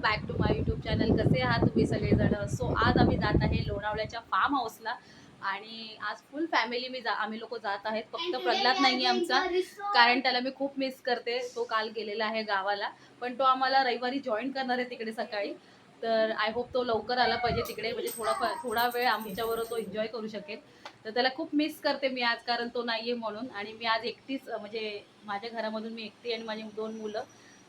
Back to my YouTube channel. कसे आहात तुम्ही सगळेजण? सो आज आम्ही जात आहे लोणावळ्याच्या फार्म हाऊसला आणि आज फुल फॅमिली मी जा आम्ही लोक जात आहेत. फक्त प्रल्हाद नाही आहे आमचा. कारण त्याला मी खूप मिस करते. तो काल गेलेला आहे गावाला. पण तो आम्हाला रविवारी जॉईन करणार आहे तिकडे सकाळी. तर आय होप तो लवकर आला पाहिजे तिकडे. म्हणजे थोडा थोडा वेळ आमच्याबरोबर तो एन्जॉय करू शकेल. तर त्याला खूप मिस करते मी आज. कारण तो नाही आहे म्हणून. आणि मी आज एकटीच म्हणजे माझ्या घरामधून मी एकटी आणि माझी दोन मुलं.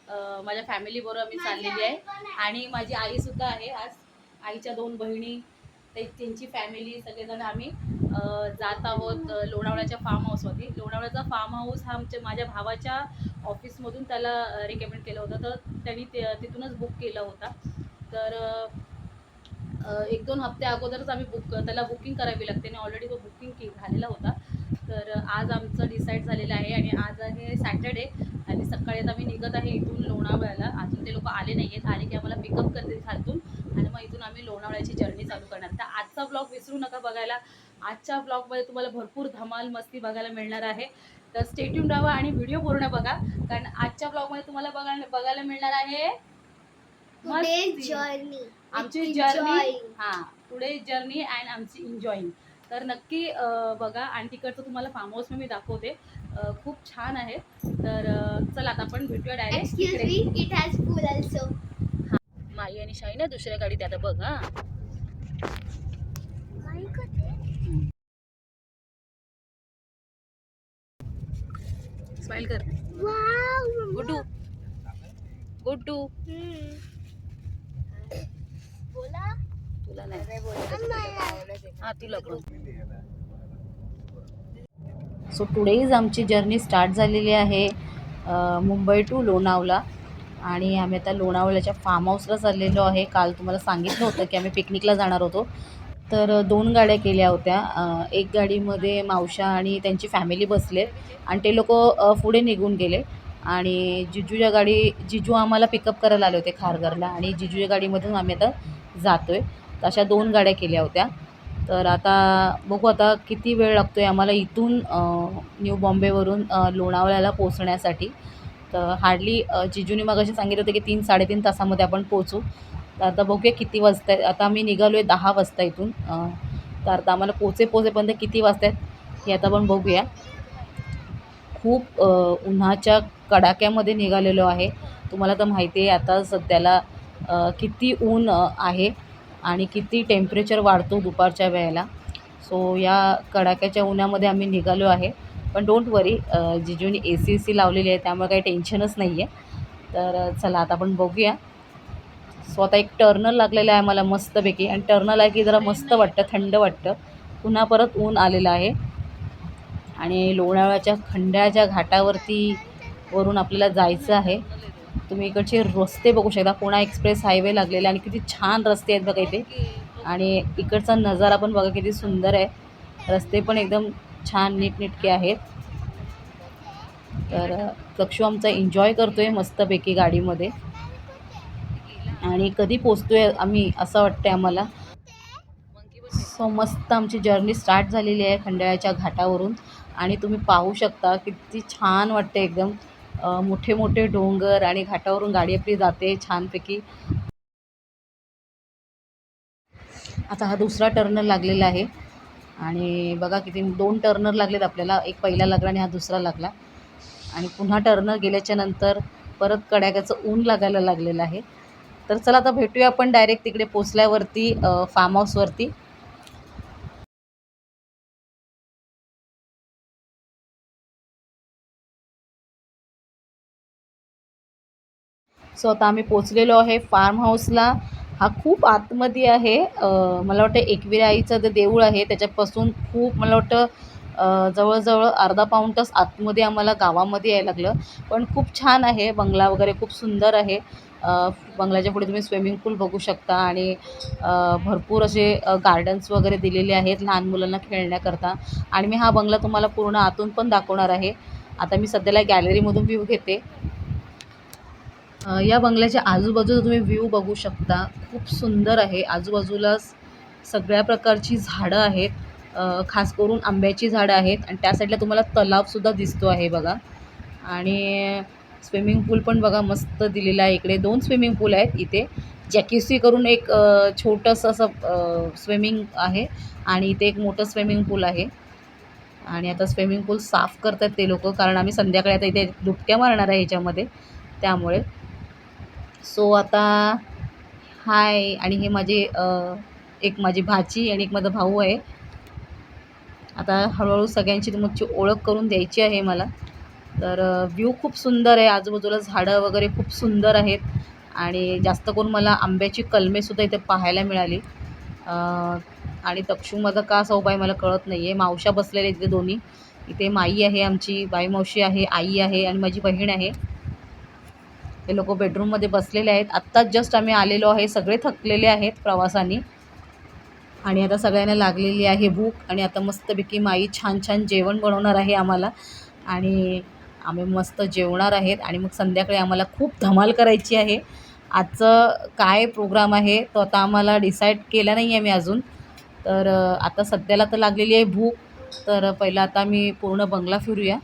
माझ्या फॅमिलीबरोबर मी चाललेली आहे. आणि माझी आईसुद्धा आहे आज. आईच्या दोन बहिणी ते त्यांची फॅमिली सगळेजण आम्ही जात आहोत लोणावळ्याच्या फार्म हाऊसवरती लोणावळ्याचा फार्म हाऊस हा आमच्या माझ्या भावाच्या ऑफिसमधून त्याला रिकमेंड केलं होतं. तर त्यांनी ते तिथूनच बुक केला होता. तर एक दोन हप्ते अगोदरच आम्ही बुक त्याला बुकिंग करावी लागते. आणि ऑलरेडी तो बुकिंग के झालेला होता. तर आज आमचं डिसाईड झालेलं आहे. आणि आज आहे सॅटर्डे आणि सकाळी आता मी निघत आहे इथून लोणावळ्याला. अजून ते लोक आले नाही आहेत आले की आम्हाला पिकअप करतील खालतून. आणि मग इथून आम्ही लोणावळ्याची जर्नी चालू करणार. तर आजचा ब्लॉग विसरू नका बघायला. आजच्या ब्लॉगमध्ये तुम्हाला भरपूर धमाल मस्ती बघायला मिळणार आहे. तर स्टेट्यून राहा आणि व्हिडिओ पूर्ण बघा. कारण आजच्या ब्लॉगमध्ये तुम्हाला बघायला बघायला मिळणार आहे. जर्नी आमची जर्नी हा. पुढे जर्नी अँड आमची एन्जॉईंग तर नक्की बघा. आणि तिकडचं तुम्हाला फार्म हाऊस मी दाखवते. खूप छान आहे. तर चला आता आपण भेटूया direct excuse me it has pool also माई आणि शाई ना दुसऱ्या गाडीत आता बघ हा. स्माइल कर. वाव गुड्डू. गुड्डू. बोला. तुला नाही. हा तुला सो टुडेज आमची जर्नी स्टार्ट झालेली आहे मुंबई टू लोणावला. आणि आम्ही आता लोणावळ्याच्या फार्म हाऊसला चाललेलो आहे. काल तुम्हाला सांगितलं होतं की आम्ही पिकनिकला जाणार होतो. तर दोन गाड्या केल्या होत्या. एक गाडीमध्ये मावशा आणि त्यांची फॅमिली बसले. आणि ते लोक पुढे निघून गेले. आणि जिजूच्या गाडी जिजू आम्हाला पिकअप करायला आले होते खारघरला. आणि जिजूच्या गाडीमधून आम्ही आता जातो आहे तर अशा दोन गाड्या केल्या होत्या. तर आता बघू आता किती वेळ लागतो आहे आम्हाला इथून न्यू बॉम्बेवरून लोणावळ्याला पोचण्यासाठी तर हार्डली जिजूने असे सांगितलं होतं की तीन साडेतीन तासामध्ये आपण पोचू तर आता बघूया किती वाजता आहेत आता आम्ही निघालो आहे दहा वाजता इथून. तर आता आम्हाला पोचे पोचेपर्यंत किती वाजता आहेत हे आता आपण बघूया. खूप उन्हाच्या कडाक्यामध्ये निघालेलो आहे. तुम्हाला तर माहिती आहे आता सध्याला किती ऊन आहे. आणि किती टेम्परेचर वाढतो दुपारच्या वेळेला. सो या कडाक्याच्या उन्हामध्ये आम्ही निघालो आहे. पण डोंट वरी जिजूनी ए सी सी लावलेली आहे त्यामुळे काही टेन्शनच नाही आहे तर चला आता आपण बघूया. सो आता एक टर्नल लागलेला आहे मला मस्तपैकी. आणि टर्नल आहे की जरा मस्त वाटतं थंड वाटतं. पुन्हा परत ऊन आलेलं आहे. आणि लोणावळ्याच्या खंड्याच्या घाटावरती वरून आपल्याला जायचं आहे. तुम्ही इकडचे रस्ते बघू शकता. पुणा एक्सप्रेस हायवे लागलेला आणि किती छान रस्ते आहेत बघा इथे. आणि इकडचा नजारा पण बघा किती सुंदर आहे. रस्ते पण एकदम छान नीटनेटके आहेत. तर अ, चक्षू आमचा एन्जॉय करतो आहे मस्तपैकी गाडीमध्ये. आणि कधी पोचतो आहे आम्ही असं वाटतं आम्हाला. सो मस्त आमची जर्नी स्टार्ट झालेली आहे खंडाळ्याच्या घाटावरून. आणि तुम्ही पाहू शकता किती छान वाटते एकदम. मोठे मोठे डोंगर आणि घाटावरून गाडी आपली जाते छानपैकी. आता हा दुसरा टर्नर लागलेला आहे. आणि बघा किती दोन टर्नर लागलेत आपल्याला. एक पहिला लागला आणि हा दुसरा लागला. आणि पुन्हा टर्नर गेल्याच्यानंतर परत कड्याकाचं ऊन लागायला लागलेलं आहे. तर चला आता भेटूया आपण डायरेक्ट तिकडे पोचल्यावरती फार्म हाऊसवरती सो आता आम्ही पोचलेलो आहे फार्म हाऊसला हा खूप आतमध्ये आहे. मला वाटतं एकविरा आईचं जे देऊळ आहे त्याच्यापासून खूप मला वाटतं जवळजवळ अर्धा पाऊण तास आतमध्ये आम्हाला गावामध्ये यायला लागलं. पण खूप छान आहे. बंगला वगैरे खूप सुंदर आहे. बंगल्याच्या पुढे तुम्ही स्विमिंग पूल बघू शकता आणि भरपूर असे गार्डन्स वगैरे दिलेले आहेत लहान मुलांना खेळण्याकरता. आणि मी हा बंगला तुम्हाला पूर्ण आतून पण दाखवणार आहे. आता मी सध्याला गॅलरीमधून व्ह्यू घेते. या बंगल्याच्या आजूबाजूला तुम्ही व्ह्यू बघू शकता. खूप सुंदर आहे. आजूबाजूला सगळ्या प्रकारची झाडं आहेत. खास करून आंब्याची झाडं आहेत आणि त्या साईडला तुम्हाला तलावसुद्धा दिसतो आहे बघा. आणि स्विमिंग पूल पण बघा मस्त दिलेला आहे. इकडे दोन स्विमिंग पूल आहेत इथे. जॅकेसी करून एक छोटंसं असं स्विमिंग आहे आणि इथे एक मोठं स्विमिंग पूल आहे. आणि आता स्विमिंग पूल साफ करतात ते लोक. कारण आम्ही संध्याकाळी आता इथे डुबक्या मारणार आहे ह्याच्यामध्ये. त्यामुळे सो आता हाय आणि हे माझे एक माझी भाची आणि एक माझा भाऊ आहे. आता हळूहळू सगळ्यांची तुमची ओळख करून द्यायची आहे मला. तर व्ह्यू खूप सुंदर आहे. आजूबाजूला झाडं वगैरे खूप सुंदर आहेत. आणि जास्त करून मला आंब्याची कलमेसुद्धा इथे पाहायला मिळाली. आणि तक्षूमध्ये का असा उपाय मला कळत नाही आहे मावशा बसलेल्या इथे दोन्ही. इथे माई आहे आमची बाई मावशी आहे आई आहे आणि माझी बहीण आहे. ते लोक बेडरूममध्ये बसलेले आहेत. आत्ताच जस्ट आम्ही आलेलो आहे. सगळे थकलेले आहेत प्रवासाने. आणि आता सगळ्यांना लागलेली आहे भूक. आणि आता मस्तपैकी माई छान छान जेवण बनवणार आहे आम्हाला. आणि आम्ही मस्त जेवणार आहेत. आणि मग संध्याकाळी आम्हाला खूप धमाल करायची आहे. आजचं काय प्रोग्राम आहे तो आता आम्हाला डिसाईड केला नाही आहे मी अजून. तर आता सध्याला तर लागलेली आहे भूक. तर पहिला आता मी पूर्ण बंगला फिरूया.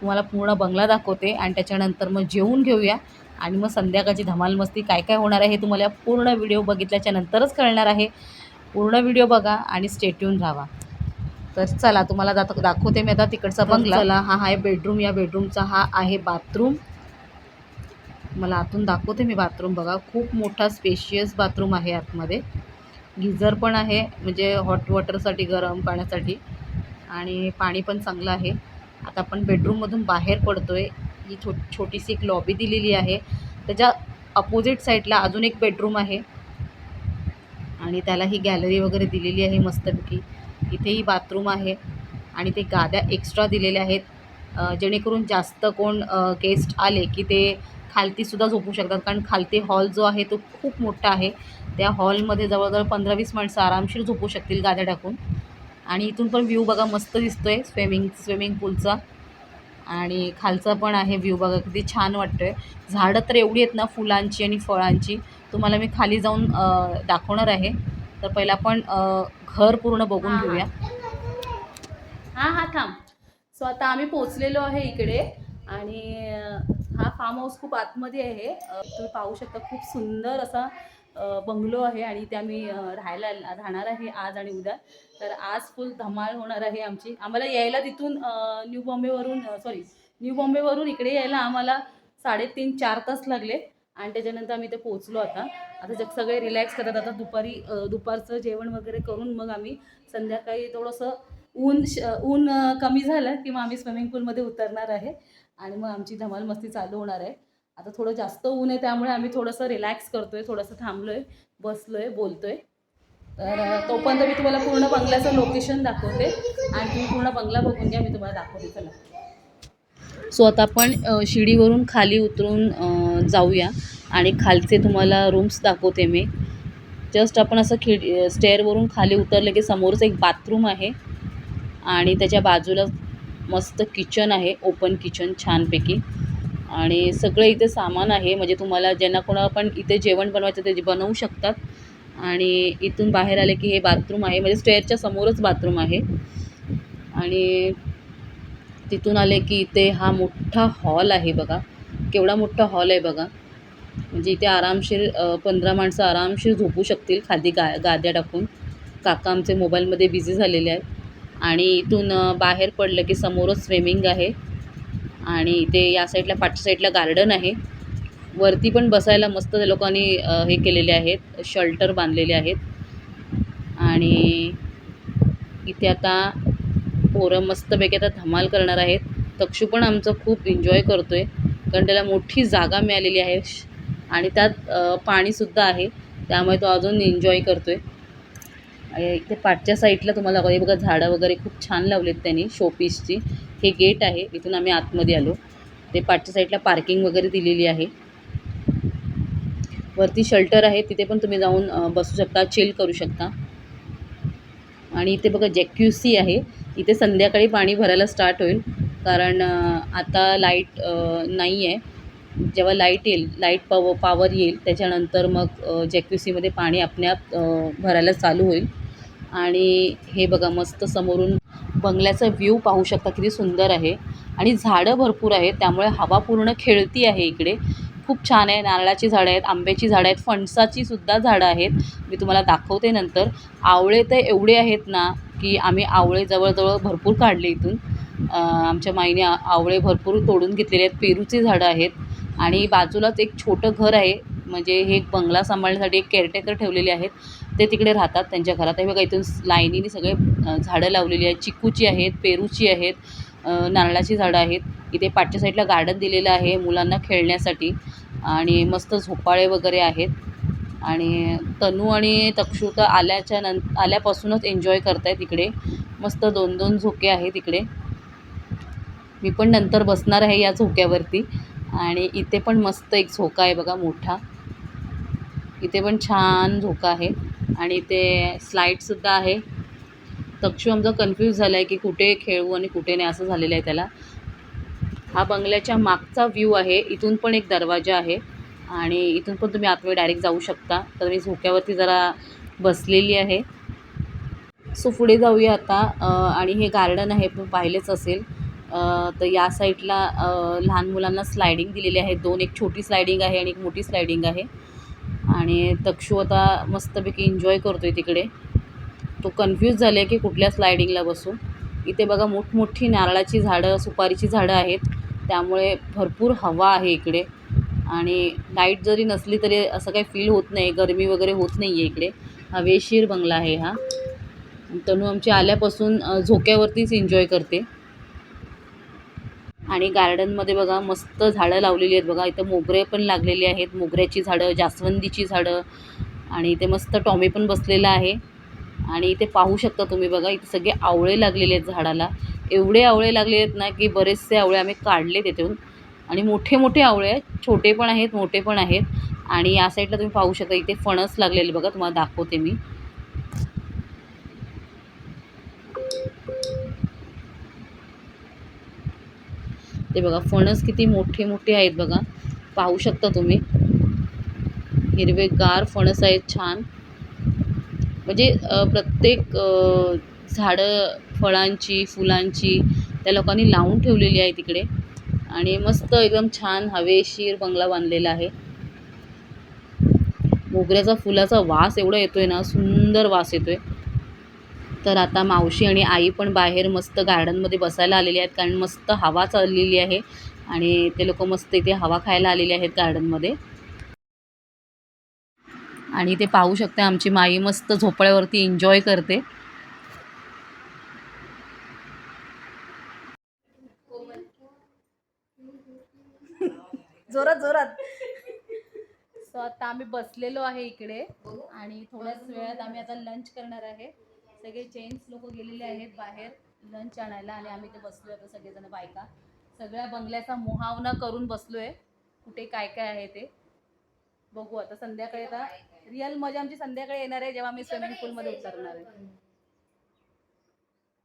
तुम्हाला पूर्ण बंगला दाखवते. आणि त्याच्यानंतर मग जेवून घेऊया. आणि मग संध्याकाळची धमाल मस्ती काय काय होणार आहे हे तुम्हाला पूर्ण व्हिडिओ बघितल्याच्या नंतरच कळणार आहे. पूर्ण व्हिडिओ बघा आणि स्टेट्यून राहा. तर चला तुम्हाला दाख दाखवते मी आता तिकडचा बंगला. चला. हा आहे बेडरूम या बेडरूमचा हा आहे बाथरूम मला आतून दाखवते मी बाथरूम बघा खूप मोठा स्पेशियस बाथरूम आहे आतमध्ये. गिझर पण आहे म्हणजे हॉट वॉटरसाठी गरम पाण्यासाठी. आणि पाणी पण चांगलं आहे. आता आपण बेडरूममधून बाहेर पडतो आहे ही छो छोटीशी एक लॉबी दिलेली आहे. त्याच्या अपोजिट साईडला अजून एक बेडरूम आहे. आणि त्याला ही गॅलरी वगैरे दिलेली आहे मस्तपैकी. इथेही बाथरूम आहे. आणि ते गाद्या एक्स्ट्रा दिलेल्या आहेत. जेणेकरून जास्त कोण गेस्ट आले की ते खालतीसुद्धा झोपू शकतात. कारण खालती हॉल जो आहे तो खूप मोठा आहे. त्या हॉलमध्ये जवळजवळ पंधरा वीस माणसं आरामशीर झोपू शकतील गाद्या टाकून आणि इथून पण व्ह्यू बघा मस्त दिसतो आहे स्विमिंग स्विमिंग पूलचा आणि खालचा पण आहे व्ह्यू बघा किती छान वाटतो आहे झाडं तर एवढी आहेत ना फुलांची आणि फळांची. तुम्हाला मी खाली जाऊन दाखवणार आहे. तर पहिला आपण घर पूर्ण बघून घेऊया. हां हां थांब. सो आता आम्ही पोचलेलो आहे इकडे. आणि हा फार्म हाऊस खूप आतमध्ये आहे. तुम्ही पाहू शकता खूप सुंदर असा बंगलो आहे आणि त्या आम्ही राहायला राहणार आहे आज आणि उद्या. तर आज फुल धमाल होणार आहे आमची. आम्हाला यायला तिथून न्यू बॉम्बेवरून सॉरी न्यू बॉम्बेवरून इकडे यायला आम्हाला साडेतीन चार तास लागले. आणि त्याच्यानंतर आम्ही ते पोचलो आता. आता जग सगळे रिलॅक्स करतात. आता दुपारी दुपारचं जेवण वगैरे करून मग आम्ही संध्याकाळी थोडंसं ऊन श ऊन कमी झालं की मग आम्ही स्विमिंग पूलमध्ये उतरणार आहे. आणि मग आमची धमाल मस्ती चालू होणार आहे. आता थोडं जास्त ऊन आहे त्यामुळे आम्ही थोडंसं रिलॅक्स करतोय थोडंसं थांबलोय बसलोय बोलतोय. तर तोपर्यंत मी तुम्हाला पूर्ण बंगल्याचं लोकेशन दाखवते आणि तुम्ही पूर्ण बंगला बघून घ्या मी तुम्हाला दाखवते. चला. सो आता आपण शिडीवरून खाली उतरून जाऊया आणि खालचे तुम्हाला रूम्स दाखवते मी. जस्ट आपण असं खिड स्टेअरवरून खाली उतरलं की समोरच एक बाथरूम आहे आणि त्याच्या बाजूला मस्त किचन आहे ओपन किचन छानपैकी. आणि सगळं इथे सामान आहे. म्हणजे तुम्हाला ज्यांना कोणा पण इथे जेवण बनवायचं ते बनवू शकतात. आणि इथून बाहेर आले की हे बाथरूम आहे. म्हणजे स्टेअरच्या समोरच बाथरूम आहे. आणि तिथून आले की इथे हा मोठा हॉल आहे बघा. केवढा मोठा हॉल आहे बघा. म्हणजे इथे आरामशीर पंधरा माणसं आरामशीर झोपू शकतील खाली गा गाद्या टाकून. काका आमचे मोबाईलमध्ये बिझी झालेले आहेत. आणि इथून बाहेर पडलं की समोरच स्विमिंग आहे. आणि इथे या साईडला पाठच्या साईडला गार्डन आहे. वरती पण बसायला मस्त त्या लोकांनी हे केलेले आहेत. शल्टर बांधलेले आहेत. आणि इथे आता पोरं मस्तपैकी आता धमाल करणार आहेत. तक्षू पण आमचं खूप एन्जॉय करतो आहे कारण त्याला मोठी जागा मिळालेली आहे. श- आणि त्यात पाणीसुद्धा आहे. त्यामुळे तो अजून एन्जॉय करतो आहे इथे पाठच्या साईडला तुम्हाला बघा झाडं वगैरे खूप छान लावलेत त्यांनी शोपीसची हे गेट आहे इथून आम्ही आतमध्ये आलो. ते पाठच्या साईडला पार्किंग वगैरे दिलेली आहे. वरती शेल्टर आहे तिथे पण तुम्ही जाऊन बसू शकता चिल करू शकता. आणि इथे बघा जॅक्युसी आहे इथे संध्याकाळी पाणी भरायला स्टार्ट होईल. कारण आता लाइट नाही आहे जेव्हा लाइट येईल लाइट पव पावर येईल त्याच्यानंतर मग अ, जॅक्युसीमध्ये पाणी आपण्याप भरायला चालू होईल. आणि हे बघा मस्त समोरून बंगल्याचा व्ह्यू पाहू शकता किती सुंदर आहे. आणि झाडं भरपूर आहेत. त्यामुळे हवा पूर्ण खेळती आहे इकडे. खूप छान आहे. नारळाची झाडं आहेत आंब्याची झाडं आहेत फणसाची सुद्धा झाडं आहेत. मी तुम्हाला दाखवते नंतर. आवळे तर एवढे आहेत ना की आम्ही आवळे जवळजवळ भरपूर काढले इथून. आमच्या माईने आवळे भरपूर तोडून घेतलेले आहेत. पेरूची झाडं आहेत. आणि बाजूलाच एक छोटं घर आहे. म्हणजे हे एक बंगला सांभाळण्यासाठी एक केअरटेकर ठेवलेले आहेत. ते तिकडे राहतात त्यांच्या घरात. हे बघा इथून लाईनीने सगळे झाडं लावलेली आहेत. चिकूची आहेत पेरूची आहेत नारळाची झाडं आहेत. इथे पाठच्या साईडला गार्डन दिलेलं आहे मुलांना खेळण्यासाठी. आणि मस्त झोपाळे वगैरे आहेत. आणि तनू आणि तक्षुत आल्याच्या नं आल्यापासूनच एन्जॉय करतायत इकडे. मस्त दोन दोन झोके आहेत इकडे. मी पण नंतर बसणार आहे या झोक्यावरती. आणि इथे पण मस्त एक झोका आहे बघा मोठा. इथे पण छान झोका आहे. आणि इथे स्लाईडसुद्धा आहे. तक्षू आमचा कन्फ्यूज झाला आहे की कुठे खेळू आणि कुठे नाही असं झालेलं आहे त्याला. हा बंगल्याच्या मागचा व्ह्यू आहे. इथून पण एक दरवाजा आहे. आणि इथून पण तुम्ही आतमध्ये डायरेक्ट जाऊ शकता. तर मी झोक्यावरती जरा बसलेली आहे. सो पुढे जाऊया आता. आणि हे गार्डन आहे पण पाहिलेच असेल. तर या साईडला लहान मुलांना स्लायडिंग दिलेली आहे. दोन एक छोटी स्लायडिंग आहे आणि एक मोठी स्लायडिंग आहे. आणि तक्षू आता मस्तपैकी एन्जॉय करतो आहे तिकडे. तो कन्फ्यूज झाले आहे की कुठल्या स्लायडिंगला बसू. इथे बघा मोठमोठी नारळाची झाडं सुपारीची झाडं आहेत. त्यामुळे भरपूर हवा आहे इकडे. आणि लाइट जरी नसली तरी असं काही फील होत नाही. गरमी वगैरे होत नाही आहे इकडे. हवेशीर बंगला आहे हा. तनू आमची आल्यापासून झोक्यावरतीच एन्जॉय करते. आणि गार्डनमध्ये बघा मस्त झाडं लावलेली आहेत बघा. इथं मोगरे पण लागलेले आहेत. मोगऱ्याची झाडं जास्वंदीची झाडं आणि इथे मस्त टॉमी पण बसलेला आहे. आणि इथे पाहू शकता तुम्ही बघा इथे सगळे आवळे लागलेले आहेत झाडाला. एवढे आवळे लागले आहेत ना की बरेचसे आवळे आम्ही काढले तिथून आणि मोठे मोठे आवळे आहेत. छोटे पण आहेत मोठे पण आहेत. आणि या साईडला तुम्ही पाहू शकता इथे फणस लागलेले बघा तुम्हाला दाखवते मी. ते बघा फणस किती मोठे मोठे आहेत बघा. पाहू शकता तुम्ही. हिरवेगार फणस आहेत छान. म्हणजे प्रत्येक झाडं फळांची फुलांची त्या लोकांनी लावून ठेवलेली आहे तिकडे. आणि मस्त एकदम छान हवेशीर बंगला बांधलेला आहे. मोगऱ्याचा फुलाचा वास एवढा येतोय ना सुंदर वास येतोय. तर आता मावशी आणि आई पण बाहेर मस्त गार्डनमध्ये बसायला आलेली आहेत कारण मस्त हवा चाललेली आहे आणि ते लोक मस्त इथे हवा खायला आलेले आहेत गार्डनमध्ये. आणि ते पाहू शकता आमची माई मस्त झोपड्यावरती एन्जॉय करते. जोरात जोरात. सो आता आम्ही बसलेलो आहे इकडे आणि थोड्याच वेळात आम्ही आता लंच करणार आहे. सगळे जेंट्स लोक गेलेले आहेत बाहेर लंच आणायला आणि आम्ही ते बसलोय आता सगळेजण बायका. सगळ्या बंगल्याचा मुहावना करून बसलोय. कुठे काय काय आहे ते. बघू आता संध्याकाळी आता रिअल मजा आमची संध्याकाळी येणार आहे जेव्हा आम्ही स्विमिंग पूलमध्ये उतरणार आहे.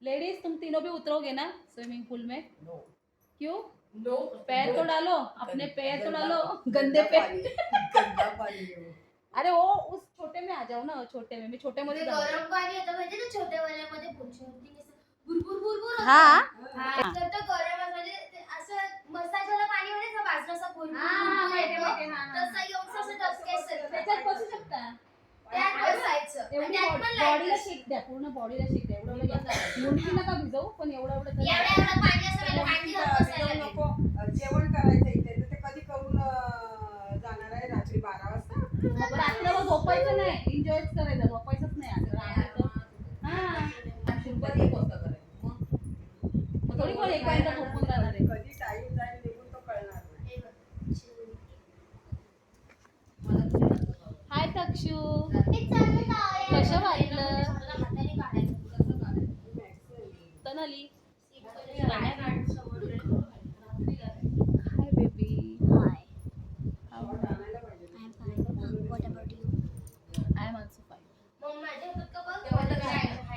लेडीज तुम तीनों भी उतरोगे ना स्विमिंग पूल में? क्यों? पैर तो डालो अपने पैर तो डालो। गंदे पैर अरे वो उस छोटे में आ जाओ ना छोटे में मी छोटे मध्ये जाणार. गरम पाणी येतं माहिती ना छोट्या वाल्यामध्ये पुढच्यावरती असं बुरबुर बुरबुर होतं. हा हा. तर तो गरम म्हणजे ते असं मसाजवाला पाणी होते ना बाजूला असं बुरबुर हा, हा, बुरबुर येतं. माहिती, हा, हा. तसं येऊन असं डबक्यासारखं. त्याच्यात बसू शकता त्यात बसायचं आणि एवढी त्यात पण बॉडीला शेक द्या पूर्ण बॉडीला शेक द्या एवढं एवढं घ्या. मुंडकी नका भिजवू पण एवढं एवढं तरी एवढ्या एवढं पाणी असं मला भांडी घालून बसायला लागेल. नको जेवण करायचं इथे तर ते कधी करून अं, जाणार आहे रात्री बारा वाजता मग रात्रभर झोपायचं नाही. एन्जॉयच करायचं. झोपायचंच नाही आता रात्रीचं. हा. मग थोडी पण एक वाजता झोपून राहणार आहे? कधी टाइम जाईल निघून तो कळणार नाही. हाय तक्षू. ते चाललं आहे. कसं वाटलं? हाताने काढायचं. तनाली पाण्यात काढून समोर. हाय बेबी आणायला पाहिजे आय एम ऑल्सो फाईन मग माझ्या हातात का बघ? मला काय आहे.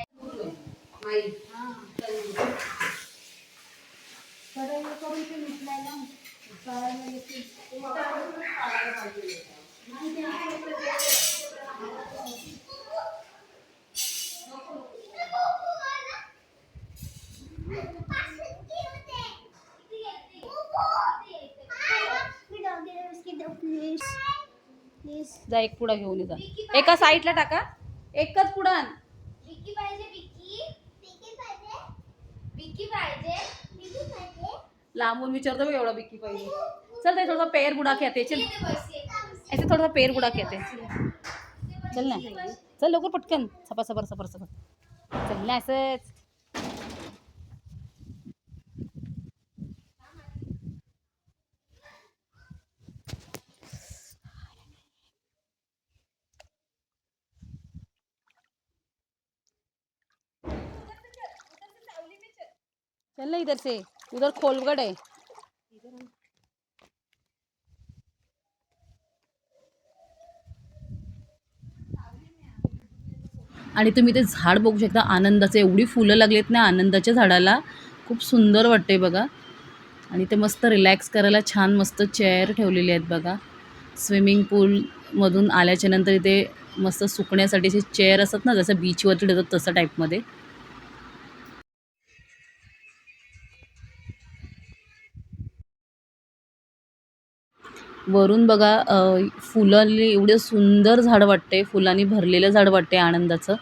जा एक पुडा घेऊन ये जा. एका साईडला टाका. एकच पुडा आण. लांबून विचारतो बघ एवढा बिक्की पाहिजे. चल ते थोडा पेर बुडा खेळते चल. ऐसे थोड़ा पेर बुडा खेळते चल ना. चल लवकर पटकन. सपर सपर सपर सपर चल ना असंच. चल ना इधर से उधर खोलगड है। आणि तुम्ही ते झाड बघू शकता आनंदाचे एवढी फुलं लागलीत ना आनंदाच्या झाडाला. खूप सुंदर वाटते बघा. आणि ते मस्त रिलॅक्स करायला छान मस्त चेअर ठेवलेले आहेत बघा. स्विमिंग पूलमधून आल्याच्यानंतर इथे मस्त सुकण्यासाठी असे चेअर असतात ना जसं बीचवरती ठेवतात तसं टाईपमध्ये वरून बघा अ, फुलांनी एवढं सुंदर झाड वाटते फुलांनी भरलेलं झाड वाटते आनंदाचं.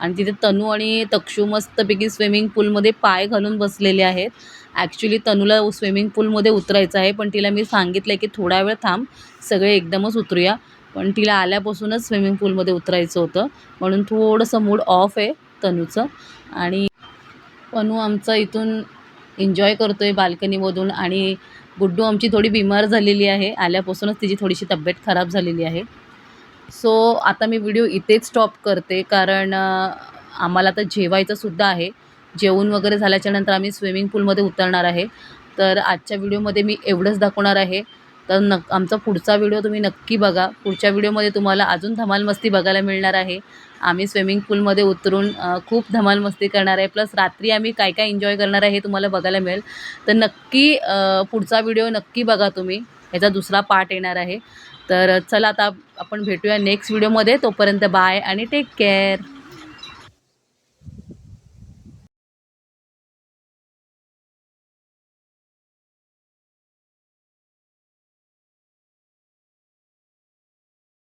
आणि तिथे तनू आणि तक्षू मस्तपैकी स्विमिंग पूलमध्ये पाय घालून बसलेले आहेत. ॲक्च्युली तनूला स्विमिंग पूलमध्ये उतरायचं आहे पण तिला मी सांगितलं आहे की थोडा वेळ थांब सगळे एकदमच उतरूया. पण तिला आल्यापासूनच स्विमिंग पूलमध्ये उतरायचं होतं. म्हणून थोडंसं मूड ऑफ आहे तनूचं. आणि तनू आमचा इथून एन्जॉय करतो आहे बाल्कनीमधून आणि गुड्डू आमची थोडी बिमार झालेली आहे. आल्यापासूनच तिची थोडीशी तब्येत खराब झालेली आहे. सो आता मी व्हिडिओ इथेच स्टॉप करते. कारण आम्हाला आता जेवायचंसुद्धा आहे. जेवण वगैरे झाल्याच्यानंतर आम्ही स्विमिंग पूलमध्ये उतरणार आहे. तर आजच्या व्हिडिओमध्ये मी एवढंच दाखवणार आहे. तर न आमचा पुढचा व्हिडिओ तुम्ही नक्की बघा. पुढच्या व्हिडिओमध्ये तुम्हाला अजून धमाल मस्ती बघायला मिळणार आहे. आम्ही स्विमिंग पूलमध्ये उतरून खूप धमाल मस्ती करणार आहे. प्लस रात्री आम्ही काय काय एन्जॉय करणार आहे हे तुम्हाला बघायला मिळेल. तर नक्की पुढचा व्हिडिओ नक्की बघा तुम्ही. याचा दुसरा पार्ट येणार आहे. तर चला आता आपण भेटूया नेक्स्ट व्हिडिओमध्ये. तोपर्यंत बाय आणि टेक केअर